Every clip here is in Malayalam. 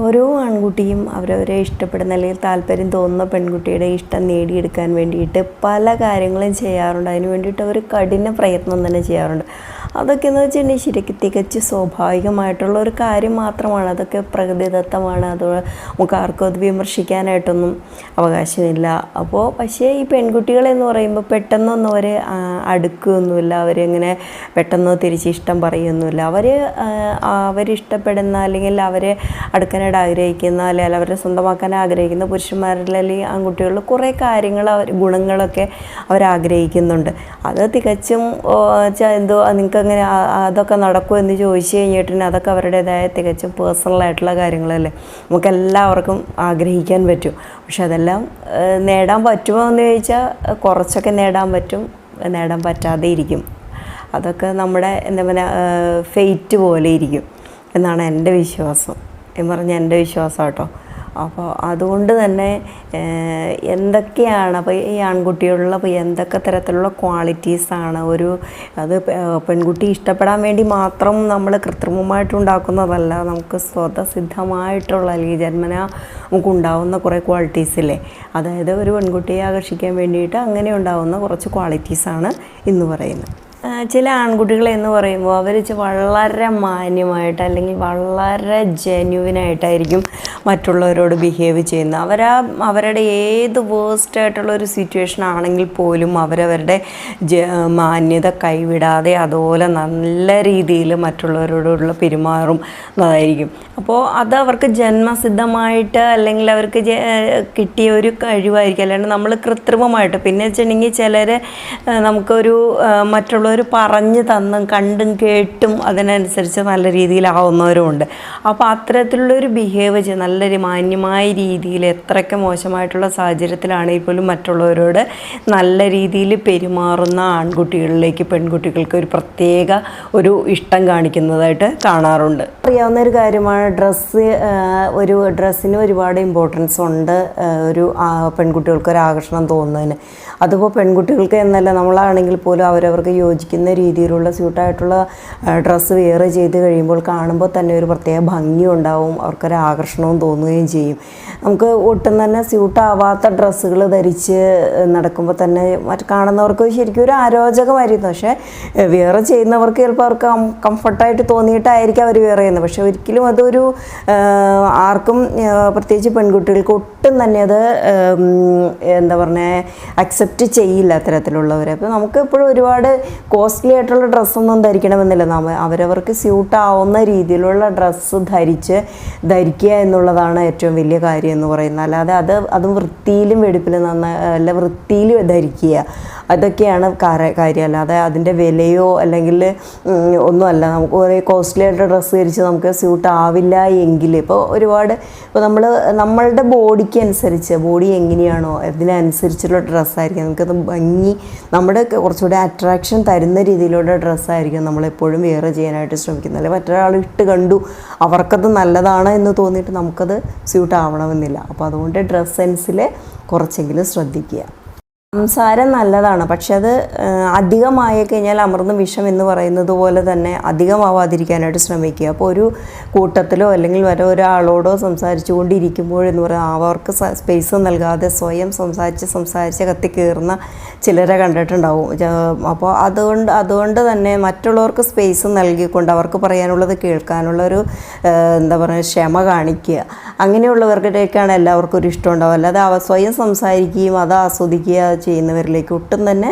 ഓരോ ആൺകുട്ടിയും അവരവരെ ഇഷ്ടപ്പെടുന്ന അല്ലെങ്കിൽ താല്പര്യം തോന്നുന്ന പെൺകുട്ടിയുടെ ഇഷ്ടം നേടിയെടുക്കാൻ വേണ്ടിയിട്ട് പല കാര്യങ്ങളും ചെയ്യാറുണ്ട്. അതിന് വേണ്ടിയിട്ട് അവർ കഠിന പ്രയത്നം തന്നെ ചെയ്യാറുണ്ട്. അതൊക്കെ എന്ന് വെച്ചിട്ടുണ്ടെങ്കിൽ ശരിക്കും തികച്ച് സ്വാഭാവികമായിട്ടുള്ള ഒരു കാര്യം മാത്രമാണ്. അതൊക്കെ പ്രകൃതിദത്തമാണ്. അത് നമുക്ക് ആർക്കും അത് വിമർശിക്കാനായിട്ടൊന്നും അവകാശമില്ല. അപ്പോൾ പക്ഷേ ഈ പെൺകുട്ടികളെന്ന് പറയുമ്പോൾ പെട്ടെന്നൊന്നും അവർ അടുക്കുകയൊന്നുമില്ല. അവരിങ്ങനെ പെട്ടെന്ന് തിരിച്ച് ഇഷ്ടം പറയുകയൊന്നുമില്ല. അവർ അവരിഷ്ടപ്പെടുന്ന അല്ലെങ്കിൽ അവരെ അടുക്കാനായിട്ട് ആഗ്രഹിക്കുന്ന അല്ലെങ്കിൽ അവരെ സ്വന്തമാക്കാൻ ആഗ്രഹിക്കുന്ന പുരുഷന്മാരിൽ അല്ലെങ്കിൽ ആൺകുട്ടികളിൽ കുറേ കാര്യങ്ങൾ അവർ ഗുണങ്ങളൊക്കെ അവർ ആഗ്രഹിക്കുന്നുണ്ട്. അത് തികച്ചും എന്തോ നിങ്ങൾക്ക് അങ്ങനെ അതൊക്കെ നടക്കുമോ എന്ന് ചോദിച്ചു കഴിഞ്ഞിട്ടുണ്ടെങ്കിൽ അതൊക്കെ അവരുടേതായ തികച്ചും പേഴ്സണലായിട്ടുള്ള കാര്യങ്ങളല്ലേ. നമുക്ക് എല്ലാവർക്കും ആഗ്രഹിക്കാൻ പറ്റും. പക്ഷെ അതെല്ലാം നേടാൻ പറ്റുമോ എന്ന് ചോദിച്ചാൽ കുറച്ചൊക്കെ നേടാൻ പറ്റും. നേടാൻ പറ്റാതെ ഇരിക്കും. അതൊക്കെ നമ്മുടെ എന്താ പറയുക ഫെയ്റ്റ് പോലെ ഇരിക്കും. എന്നാണ് എന്റെ വിശ്വാസം. എന്ന് പറഞ്ഞാൽ എന്റെ വിശ്വാസം കേട്ടോ. അപ്പോൾ അതുകൊണ്ട് തന്നെ എന്തൊക്കെയാണ് അപ്പോൾ ഈ ആൺകുട്ടികളിൽ അപ്പോൾ എന്തൊക്കെ തരത്തിലുള്ള ക്വാളിറ്റീസാണ് ഒരു അത് പെൺകുട്ടി ഇഷ്ടപ്പെടാൻ വേണ്ടി മാത്രം നമ്മൾ കൃത്രിമമായിട്ട് ഉണ്ടാക്കുന്നതല്ല നമുക്ക് സ്വതസിദ്ധമായിട്ടുള്ള അല്ലെങ്കിൽ ജന്മന നമുക്ക് ഉണ്ടാവുന്ന കുറേ ക്വാളിറ്റീസില്ലേ അതായത് ഒരു പെൺകുട്ടിയെ ആകർഷിക്കാൻ വേണ്ടിയിട്ട് അങ്ങനെ ഉണ്ടാവുന്ന കുറച്ച് ക്വാളിറ്റീസാണ് ഇന്ന് പറയുന്നത്. ചില ആൺകുട്ടികൾ എന്ന് പറയുമ്പോൾ അവർ വളരെ മാന്യമായിട്ട് അല്ലെങ്കിൽ വളരെ ജെന്യുവിനായിട്ടായിരിക്കും മറ്റുള്ളവരോട് ബിഹേവ് ചെയ്യുന്നത്. അവരാ അവരുടെ ഏത് വേഴ്സ്റ്റ് ആയിട്ടുള്ള ഒരു സിറ്റുവേഷൻ ആണെങ്കിൽ പോലും അവരവരുടെ മാന്യത കൈവിടാതെ അതുപോലെ നല്ല രീതിയിൽ മറ്റുള്ളവരോടുള്ള പെരുമാറും എന്നതായിരിക്കും അപ്പോൾ അത് അവർക്ക് ജന്മസിദ്ധമായിട്ട് അല്ലെങ്കിൽ അവർക്ക് കിട്ടിയ ഒരു കഴിവായിരിക്കും. അല്ലാണ്ട് നമ്മൾ കൃത്രിമമായിട്ട് പിന്നെ വെച്ചിട്ടുണ്ടെങ്കിൽ ചിലർ നമുക്കൊരു ആ, മറ്റുള്ളവർ പറഞ്ഞു തന്നും കണ്ടും കേട്ടും അതിനനുസരിച്ച് നല്ല രീതിയിലാവുന്നവരും ഉണ്ട് അപ്പോൾ അത്തരത്തിലുള്ളൊരു ബിഹേവ് ചെയ്യുക നല്ലൊരു മാന്യമായ രീതിയിൽ എത്രയൊക്കെ മോശമായിട്ടുള്ള സാഹചര്യത്തിലാണെങ്കിൽ പോലും മറ്റുള്ളവരോട് നല്ല രീതിയിൽ പെരുമാറുന്ന ആൺകുട്ടികളിലേക്ക് പെൺകുട്ടികൾക്ക് ഒരു പ്രത്യേക ഒരു ഇഷ്ടം കാണിക്കുന്നതായിട്ട് കാണാറുണ്ട്. അറിയാവുന്ന ഒരു കാര്യമാണ് ഡ്രസ്സ് ഒരു ഡ്രസ്സിന് ഒരുപാട് ഇമ്പോർട്ടൻസ് ഉണ്ട് ഒരു പെൺകുട്ടികൾക്ക് ഒരു ആകർഷണം തോന്നുന്നതിന്. അതിപ്പോൾ പെൺകുട്ടികൾക്ക് എന്നല്ല നമ്മളാണെങ്കിൽ പോലും അവരവർക്ക് യോജിക്കുന്ന രീതിയിലുള്ള സ്യൂട്ടായിട്ടുള്ള ഡ്രസ്സ് വെയർ ചെയ്ത് കഴിയുമ്പോൾ കാണുമ്പോൾ തന്നെ ഒരു പ്രത്യേക ഭംഗി ഉണ്ടാവും അവർക്കൊരു ആകർഷണവും തോന്നുകയും ചെയ്യും. നമുക്ക് ഒട്ടും തന്നെ സ്യൂട്ടാവാത്ത ഡ്രസ്സുകൾ ധരിച്ച് നടക്കുമ്പോൾ തന്നെ മറ്റ് കാണുന്നവർക്ക് ശരിക്കും ഒരു ആരോചകമായിരുന്നു. പക്ഷേ വെയർ ചെയ്യുന്നവർക്ക് ചിലപ്പോൾ അവർക്ക് കംഫർട്ടായിട്ട് തോന്നിയിട്ടായിരിക്കും അവർ വെയർ ചെയ്യുന്നത്. പക്ഷേ ഒരിക്കലും അതൊരു ആർക്കും പ്രത്യേകിച്ച് പെൺകുട്ടികൾക്ക് ഒട്ടും തന്നെ അത് എന്താ പറഞ്ഞ അക്സെപ്റ്റ് ചെയ്യില്ല അത്തരത്തിലുള്ളവരെ. അപ്പോൾ നമുക്ക് എപ്പോഴും ഒരുപാട് കോസ്റ്റ്ലി ആയിട്ടുള്ള ഡ്രസ്സൊന്നും ധരിക്കണമെന്നില്ല. നമ്മ അവരവർക്ക് സ്യൂട്ട് ആവുന്ന രീതിയിലുള്ള ഡ്രസ്സ് ധരിച്ച് ധരിക്കുക എന്നുള്ളതാണ് ഏറ്റവും വലിയ കാര്യം എന്ന് പറയുന്നത്. അല്ലാതെ അത് അതും വൃത്തിയിലും വെടുപ്പിലും നന്നായി അല്ല വൃത്തിയിൽ ധരിക്കുക. അതൊക്കെയാണ് കാര- കാര്യം. അല്ലാതെ അതിന്റെ വിലയോ അല്ലെങ്കിൽ ഒന്നുമല്ല. നമുക്ക് കുറേ കോസ്റ്റ്ലി ആയിട്ട് ഡ്രസ്സ് ധരിച്ച് നമുക്ക് സ്യൂട്ട് ആവില്ല എങ്കിൽ. ഇപ്പോൾ ഒരുപാട് ഇപ്പോൾ നമ്മൾ നമ്മളുടെ ബോഡിക്ക് അനുസരിച്ച് ബോഡി എങ്ങനെയാണോ അതിനനുസരിച്ചുള്ള ഡ്രസ്സായിരിക്കും നമുക്കത് ഭംഗി നമ്മുടെ കുറച്ചുകൂടെ അട്രാക്ഷൻ തരുന്ന രീതിയിലുള്ള ഡ്രസ്സായിരിക്കും നമ്മളെപ്പോഴും വെയർ ചെയ്യാനായിട്ട് ശ്രമിക്കുന്നത്. അല്ലെങ്കിൽ മറ്റൊരാൾ ഇട്ട് കണ്ടു അവർക്കത് നല്ലതാണ് എന്ന് തോന്നിയിട്ട് നമുക്കത് സ്യൂട്ട് ആവണമെന്നില്ല. അപ്പോൾ അതുകൊണ്ട് ഡ്രസ് സെൻസിൽ കുറച്ചെങ്കിലും ശ്രദ്ധിക്കുക. സംസാരം നല്ലതാണ്. പക്ഷെ അത് അധികമായി കഴിഞ്ഞാൽ അമർന്ന് വിഷം എന്ന് പറയുന്നത് പോലെ തന്നെ അധികമാവാതിരിക്കാനായിട്ട് ശ്രമിക്കുക. അപ്പോൾ ഒരു കൂട്ടത്തിലോ അല്ലെങ്കിൽ വരെ ഒരാളോടോ സംസാരിച്ചു കൊണ്ടിരിക്കുമ്പോഴെന്ന് പറയുന്നത് അവർക്ക് സ്പേസ് നൽകാതെ സ്വയം സംസാരിച്ച് സംസാരിച്ച് കത്തി കയറുന്ന ചിലരെ കണ്ടിട്ടുണ്ടാവും. അപ്പോൾ അതുകൊണ്ട് അതുകൊണ്ട് തന്നെ മറ്റുള്ളവർക്ക് സ്പേസ് നൽകിക്കൊണ്ട് അവർക്ക് പറയാനുള്ളത് കേൾക്കാനുള്ളൊരു എന്താ പറയുക ക്ഷമ കാണിക്കുക. അങ്ങനെയുള്ളവർക്കിടേക്കാണ് എല്ലാവർക്കും ഒരു ഇഷ്ടം ഉണ്ടാവും അല്ലാതെ അവ സ്വയം സംസാരിക്കുകയും അത് ആസ്വദിക്കുക ചെയ്യുന്നവരിലേക്ക് ഒട്ടും തന്നെ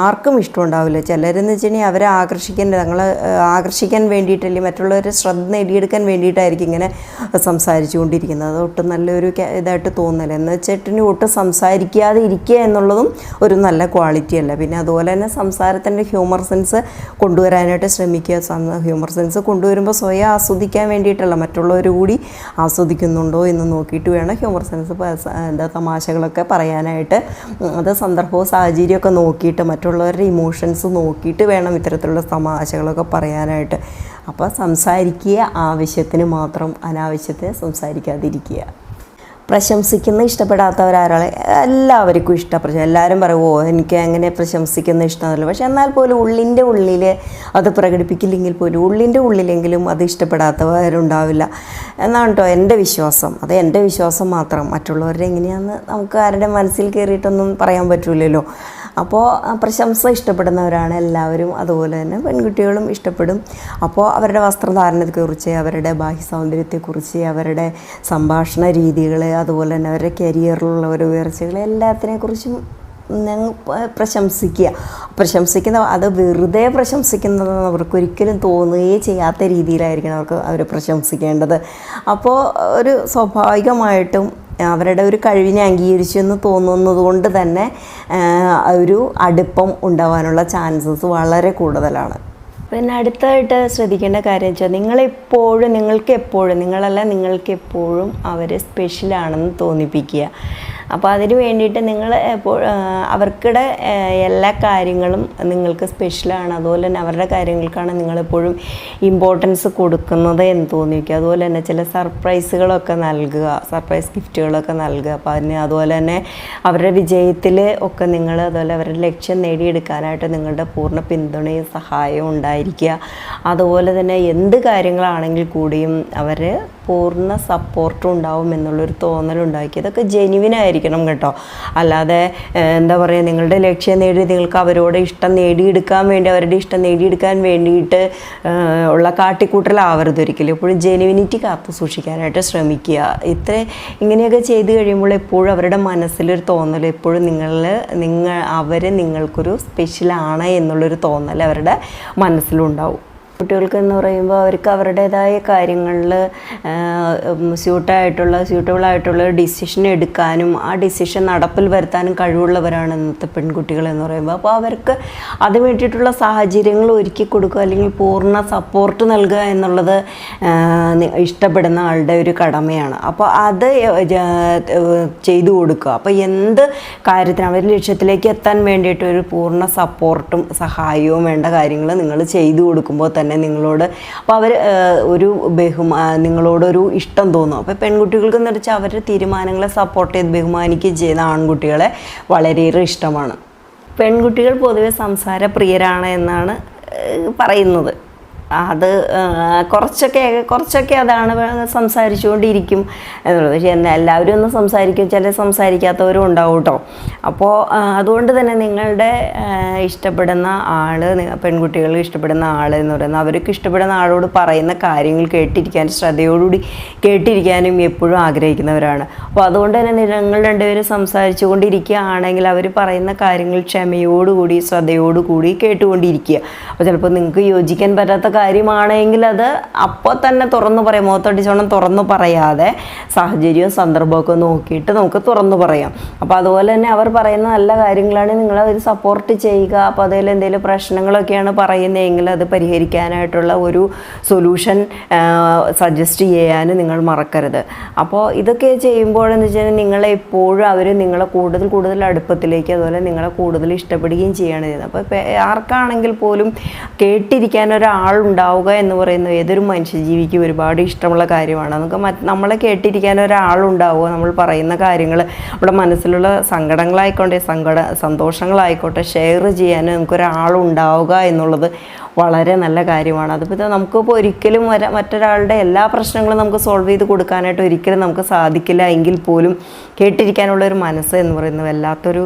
ആർക്കും ഇഷ്ടം ഉണ്ടാവില്ല ചിലരെന്ന് വെച്ചിട്ടുണ്ടെങ്കിൽ അവരെ ആകർഷിക്കാൻ തങ്ങളെ ആകർഷിക്കാൻ വേണ്ടിയിട്ടല്ലേ മറ്റുള്ളവരെ ശ്രദ്ധ നേടിയെടുക്കാൻ വേണ്ടിയിട്ടായിരിക്കും ഇങ്ങനെ സംസാരിച്ചു കൊണ്ടിരിക്കുന്നത് അത് ഒട്ടും നല്ലൊരു ഇതായിട്ട് തോന്നില്ല. എന്ന് വെച്ചിട്ടുണ്ടെങ്കിൽ ഒട്ടും സംസാരിക്കാതെ ഇരിക്കുക എന്നുള്ളതും ഒരു നല്ല ക്വാളിറ്റി അല്ല. പിന്നെ അതുപോലെ തന്നെ സംസാരത്തിന്റെ ഹ്യൂമർ സെൻസ് കൊണ്ടുവരാനായിട്ട് ശ്രമിക്കുക. ഹ്യൂമർ സെൻസ് കൊണ്ടുവരുമ്പോൾ സ്വയം ആസ്വദിക്കാൻ വേണ്ടിയിട്ടല്ല മറ്റുള്ളവർ കൂടി ആസ്വദിക്കുന്നുണ്ടോ എന്ന് നോക്കിയിട്ട് വേണം ഹ്യൂമർ സെൻസ് എന്താ തമാശകളൊക്കെ പറയാനായിട്ട്. അത് സന്ദർഭവും സാഹചര്യമൊക്കെ നോക്കിയിട്ട് മറ്റുള്ളവരുടെ ഇമോഷൻസ് നോക്കിയിട്ട് വേണം ഇത്തരത്തിലുള്ള തമാശകളൊക്കെ പറയാനായിട്ട്. അപ്പോൾ സംസാരിക്കുക ആവശ്യത്തിന് മാത്രം അനാവശ്യത്തെ സംസാരിക്കാതിരിക്കുക. പ്രശംസിക്കുന്ന ഇഷ്ടപ്പെടാത്തവരാരാളെ എല്ലാവർക്കും ഇഷ്ടപ്പെടും എല്ലാവരും പറയും ഓ എനിക്ക് അങ്ങനെ പ്രശംസിക്കുന്ന ഇഷ്ടമല്ല പക്ഷെ എന്നാൽ പോലും ഉള്ളിന്റെ ഉള്ളിൽ അത് പ്രകടിപ്പിക്കില്ലെങ്കിൽ പോലും ഉള്ളിന്റെ ഉള്ളിലെങ്കിലും അത് ഇഷ്ടപ്പെടാത്തവരുണ്ടാവില്ല. എന്നാണ് കേട്ടോ എന്റെ വിശ്വാസം. അത് എന്റെ വിശ്വാസം മാത്രം. മറ്റുള്ളവരുടെ എങ്ങനെയാണെന്ന് നമുക്ക് ആരുടെ മനസ്സിൽ കയറിയിട്ടൊന്നും പറയാൻ പറ്റില്ലല്ലോ അപ്പോൾ പ്രശംസ ഇഷ്ടപ്പെടുന്നവരാണ് എല്ലാവരും. അതുപോലെ തന്നെ പെൺകുട്ടികളും ഇഷ്ടപ്പെടും. അപ്പോൾ അവരുടെ വസ്ത്രധാരണത്തെക്കുറിച്ച് അവരുടെ ബാഹ്യ സൗന്ദര്യത്തെക്കുറിച്ച് അവരുടെ സംഭാഷണ രീതികൾ അതുപോലെ തന്നെ അവരുടെ കരിയറിലുള്ള ഒരു ഉയർച്ചകൾ എല്ലാത്തിനെക്കുറിച്ചും പ്രശംസിക്കുക. പ്രശംസിക്കുന്ന അത് വെറുതെ പ്രശംസിക്കുന്നത് അവർക്കൊരിക്കലും തോന്നുകയേ ചെയ്യാത്ത രീതിയിലായിരിക്കണം അവർക്ക് അവർ പ്രശംസിക്കേണ്ടത്. അപ്പോൾ ഒരു സ്വാഭാവികമായിട്ടും അവരുടെ ഒരു കഴിവിനെ അംഗീകരിച്ചു എന്ന് തോന്നുന്നത് കൊണ്ട് തന്നെ ഒരു അടുപ്പം ഉണ്ടാവാനുള്ള ചാൻസസ് വളരെ കൂടുതലാണ്. പിന്നെ അടുത്തായിട്ട് ശ്രദ്ധിക്കേണ്ട കാര്യം വെച്ചാൽ നിങ്ങളെപ്പോഴും നിങ്ങൾക്ക് എപ്പോഴും നിങ്ങളല്ല നിങ്ങൾക്ക് എപ്പോഴും അവർ സ്പെഷ്യലാണെന്ന് തോന്നിപ്പിക്കുക. അപ്പോൾ അതിന് വേണ്ടിയിട്ട് നിങ്ങൾ എപ്പോൾ അവർക്കിടെ എല്ലാ കാര്യങ്ങളും നിങ്ങൾക്ക് സ്പെഷ്യലാണ് അതുപോലെ തന്നെ അവരുടെ കാര്യങ്ങൾക്കാണ് നിങ്ങളെപ്പോഴും ഇമ്പോർട്ടൻസ് കൊടുക്കുന്നത് എന്ന് തോന്നിക്കുക അതുപോലെ തന്നെ ചില സർപ്രൈസുകളൊക്കെ നൽകുക സർപ്രൈസ് ഗിഫ്റ്റുകളൊക്കെ നൽകുക. അപ്പോൾ അതിന് അതുപോലെ തന്നെ അവരുടെ വിജയത്തിൽ ഒക്കെ നിങ്ങൾ അതുപോലെ അവരുടെ ലക്ഷ്യം നേടിയെടുക്കാനായിട്ട് നിങ്ങളുടെ പൂർണ പിന്തുണയും സഹായവും ഉണ്ടായിരിക്കുക അതുപോലെ തന്നെ എന്ത് കാര്യങ്ങളാണെങ്കിൽ കൂടിയും അവർ പൂർണ സപ്പോർട്ടും ഉണ്ടാവും എന്നുള്ളൊരു തോന്നലുണ്ടാക്കി. ഇതൊക്കെ ജെനുവിൻ ആയിരിക്കണം കേട്ടോ. അല്ലാതെ എന്താ പറയുക നിങ്ങളുടെ ലക്ഷ്യം നേടി നിങ്ങൾക്ക് അവരോട് ഇഷ്ടം നേടിയെടുക്കാൻ വേണ്ടി അവരുടെ ഇഷ്ടം നേടിയെടുക്കാൻ വേണ്ടിയിട്ട് ഉള്ള കാട്ടിക്കൂട്ടലാവരുത് ഒരിക്കലും. എപ്പോഴും ജെനുവിനിറ്റി കാത്തു സൂക്ഷിക്കാനായിട്ട് ശ്രമിക്കുക. ഇത്ര ഇങ്ങനെയൊക്കെ ചെയ്ത് കഴിയുമ്പോൾ എപ്പോഴും അവരുടെ മനസ്സിലൊരു തോന്നൽ എപ്പോഴും നിങ്ങൾ നിങ്ങൾ അവർ നിങ്ങൾക്കൊരു സ്പെഷ്യലാണ് എന്നുള്ളൊരു തോന്നൽ അവരുടെ മനസ്സിലുണ്ടാവും. കുട്ടികൾക്ക് എന്ന് പറയുമ്പോൾ അവർക്ക് അവരുടേതായ കാര്യങ്ങളിൽ സ്യൂട്ടായിട്ടുള്ള സ്യൂട്ടബിൾ ആയിട്ടുള്ള ഡിസിഷൻ എടുക്കാനും ആ ഡിസിഷൻ നടപ്പിൽ വരുത്താനും കഴിവുള്ളവരാണ് ഇന്നത്തെ പെൺകുട്ടികൾ എന്ന് പറയുമ്പോൾ. അപ്പോൾ അവർക്ക് അതിന് വേണ്ടിയിട്ടുള്ള സാഹചര്യങ്ങൾ ഒരുക്കി കൊടുക്കുക അല്ലെങ്കിൽ പൂർണ സപ്പോർട്ട് നൽകുക എന്നുള്ളത് ഇഷ്ടപ്പെടുന്ന ആളുടെ ഒരു കടമയാണ്. അപ്പോൾ അത് ചെയ്തു കൊടുക്കുക. അപ്പോൾ എന്ത് കാര്യത്തിന് അവർ ലക്ഷ്യത്തിലേക്ക് എത്താൻ വേണ്ടിയിട്ട് ഒരു പൂർണ സപ്പോർട്ടും സഹായവും വേണ്ട കാര്യങ്ങൾ നിങ്ങൾ ചെയ്തു കൊടുക്കുമ്പോൾ തന്നെ നിങ്ങളോട്. അപ്പോൾ അവർ ഒരു ബഹുമാ നിങ്ങളോടൊരു ഇഷ്ടം തോന്നും. അപ്പോൾ പെൺകുട്ടികൾക്ക് എന്ന് വെച്ചാൽ അവരുടെ തീരുമാനങ്ങളെ സപ്പോർട്ട് ചെയ്ത് ബഹുമാനിക്കുകയും ചെയ്യുന്ന ആൺകുട്ടികളെ വളരെയേറെ ഇഷ്ടമാണ്. പെൺകുട്ടികൾ പൊതുവെ സംസാര പ്രിയരാണ് എന്നാണ് പറയുന്നത്. അത് കുറച്ചൊക്കെ കുറച്ചൊക്കെ അതാണ് സംസാരിച്ചുകൊണ്ടിരിക്കും എന്നുള്ളത്. പക്ഷേ എന്നാൽ എല്ലാവരും ഒന്ന് സംസാരിക്കും ചില സംസാരിക്കാത്തവരും ഉണ്ടാവും കേട്ടോ അപ്പോൾ അതുകൊണ്ട് തന്നെ നിങ്ങളുടെ ഇഷ്ടപ്പെടുന്ന ആൾ പെൺകുട്ടികൾ ഇഷ്ടപ്പെടുന്ന ആൾ എന്ന് പറയുന്നത് അവർക്ക് ഇഷ്ടപ്പെടുന്ന ആളോട് പറയുന്ന കാര്യങ്ങൾ കേട്ടിരിക്കാൻ ശ്രദ്ധയോടുകൂടി കേട്ടിരിക്കാനും എപ്പോഴും ആഗ്രഹിക്കുന്നവരാണ്. അപ്പോൾ അതുകൊണ്ട് തന്നെ നിങ്ങൾ രണ്ടുപേരും സംസാരിച്ചു കൊണ്ടിരിക്കുകയാണെങ്കിൽ അവർ പറയുന്ന കാര്യങ്ങൾ ക്ഷമയോടുകൂടി ശ്രദ്ധയോടുകൂടി കേട്ടുകൊണ്ടിരിക്കുക. അപ്പോൾ ചിലപ്പോൾ നിങ്ങൾക്ക് യോജിക്കാൻ പറ്റാത്ത കാര്യമാണെങ്കിൽ അത് അപ്പോൾ തന്നെ തുറന്നു പറയാം. മുഖത്തടിച്ചോണം തുറന്നു പറയാതെ സാഹചര്യവും സന്ദർഭമൊക്കെ നോക്കിയിട്ട് നമുക്ക് തുറന്നു പറയാം. അപ്പോൾ അതുപോലെ തന്നെ അവർ പറയുന്ന നല്ല കാര്യങ്ങളാണ് നിങ്ങൾ അവർ സപ്പോർട്ട് ചെയ്യുക. അപ്പോൾ അതിൽ എന്തെങ്കിലും പ്രശ്നങ്ങളൊക്കെയാണ് പറയുന്നതെങ്കിൽ അത് പരിഹരിക്കാനായിട്ടുള്ള ഒരു സൊല്യൂഷൻ സജസ്റ്റ് ചെയ്യാൻ നിങ്ങൾ മറക്കരുത്. അപ്പോൾ ഇതൊക്കെ ചെയ്യുമ്പോഴെന്ന് വെച്ചാൽ നിങ്ങളെ എപ്പോഴും അവർ നിങ്ങളെ കൂടുതൽ കൂടുതൽ അടുപ്പത്തിലേക്ക് അതുപോലെ നിങ്ങളെ കൂടുതൽ ഇഷ്ടപ്പെടുകയും ചെയ്യുകയാണ് ചെയ്യുന്നത്. അപ്പോൾ ആർക്കാണെങ്കിൽ പോലും കേട്ടിരിക്കാൻ ഒരാളുണ്ടാവുക എന്ന് പറയുന്നത് ഏതൊരു മനുഷ്യജീവിക്കും ഒരുപാട് ഇഷ്ടമുള്ള കാര്യമാണ്. നമുക്ക് നമ്മളെ കേട്ടിരിക്കാൻ ഒരാളുണ്ടാവുക നമ്മൾ പറയുന്ന കാര്യങ്ങൾ നമ്മുടെ മനസ്സിലുള്ള സങ്കടങ്ങളായിക്കോട്ടെ സങ്കട സന്തോഷങ്ങളായിക്കോട്ടെ ഷെയർ ചെയ്യാൻ നമുക്കൊരാളുണ്ടാവുക എന്നുള്ളത് വളരെ നല്ല കാര്യമാണ്. അതിപ്പോൾ നമുക്കിപ്പോൾ ഒരിക്കലും മറ്റൊരാളുടെ എല്ലാ പ്രശ്നങ്ങളും നമുക്ക് സോൾവ് ചെയ്ത് കൊടുക്കാനായിട്ട് ഒരിക്കലും നമുക്ക് സാധിക്കില്ല. എങ്കിൽ പോലും കേട്ടിരിക്കാനുള്ള ഒരു മനസ്സ് എന്ന് പറയുന്നത് വല്ലാത്തൊരു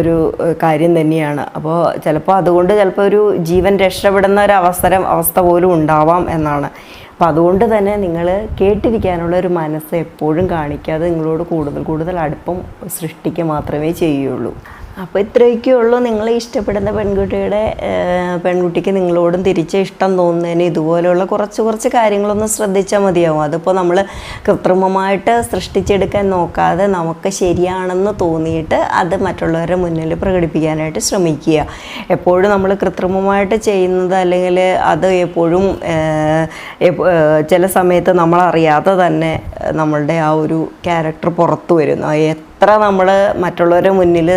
ഒരു കാര്യം തന്നെയാണ്. അപ്പോൾ ചിലപ്പോൾ അതുകൊണ്ട് ചിലപ്പോൾ ഒരു ജീവൻ രക്ഷപ്പെടുന്ന ഒരു അവസരം അവസ്ഥ പോലും ഉണ്ടാവാം എന്നാണ്. അപ്പോൾ അതുകൊണ്ട് തന്നെ നിങ്ങൾ കേട്ടിരിക്കാനുള്ള ഒരു മനസ്സ് എപ്പോഴും കാണിക്കാതെ നിങ്ങളോട് കൂടുതൽ കൂടുതൽ അടുപ്പം സൃഷ്ടിക്കുക മാത്രമേ ചെയ്യുള്ളൂ. അപ്പോൾ ഇത്രയൊക്കെ ഉള്ളൂ. നിങ്ങളെ ഇഷ്ടപ്പെടുന്ന പെൺകുട്ടിയുടെ പെൺകുട്ടിക്ക് നിങ്ങളോടും തിരിച്ച് ഇഷ്ടം തോന്നുന്നതിന് ഇതുപോലെയുള്ള കുറച്ച് കുറച്ച് കാര്യങ്ങളൊന്ന് ശ്രദ്ധിച്ചാൽ മതിയാവും. അതിപ്പോൾ നമ്മൾ കൃത്രിമമായിട്ട് സൃഷ്ടിച്ചെടുക്കാൻ നോക്കാതെ നമുക്ക് ശരിയാണെന്ന് തോന്നിയിട്ട് അത് മറ്റുള്ളവരുടെ മുന്നിൽ പ്രകടിപ്പിക്കാനായിട്ട് ശ്രമിക്കുക. എപ്പോഴും നമ്മൾ കൃത്രിമമായിട്ട് ചെയ്യുന്നത് അല്ലെങ്കിൽ അത് എപ്പോഴും ചില സമയത്ത് നമ്മളറിയാതെ തന്നെ നമ്മളുടെ ആ ഒരു ക്യാരക്ടർ പുറത്തു വരുന്നു. എത്ര നമ്മൾ മറ്റുള്ളവരുടെ മുന്നിൽ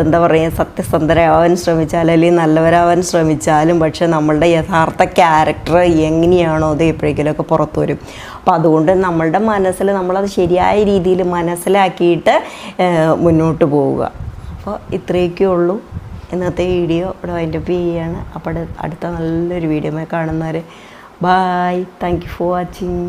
എന്താ പറയുക സത്യസന്ധരാവാൻ ശ്രമിച്ചാലും അല്ലെങ്കിൽ നല്ലവരാവാൻ ശ്രമിച്ചാലും പക്ഷെ നമ്മളുടെ യഥാർത്ഥ ക്യാരക്ടർ എങ്ങനെയാണോ അത് എപ്പോഴെങ്കിലുമൊക്കെ പുറത്തു വരും. അപ്പോൾ അതുകൊണ്ട് നമ്മളുടെ മനസ്സിൽ നമ്മളത് ശരിയായ രീതിയിൽ മനസ്സിലാക്കിയിട്ട് മുന്നോട്ട് പോവുക. അപ്പോൾ ഇത്രയൊക്കെ ഉള്ളൂ. ഇന്നത്തെ വീഡിയോ ഇവിടെ വൈൻഡപ്പ് ചെയ്യുകയാണ് അപ്പോൾ അടുത്ത നല്ലൊരു വീഡിയോ കാണുന്നവരെ. Bye thank you for watching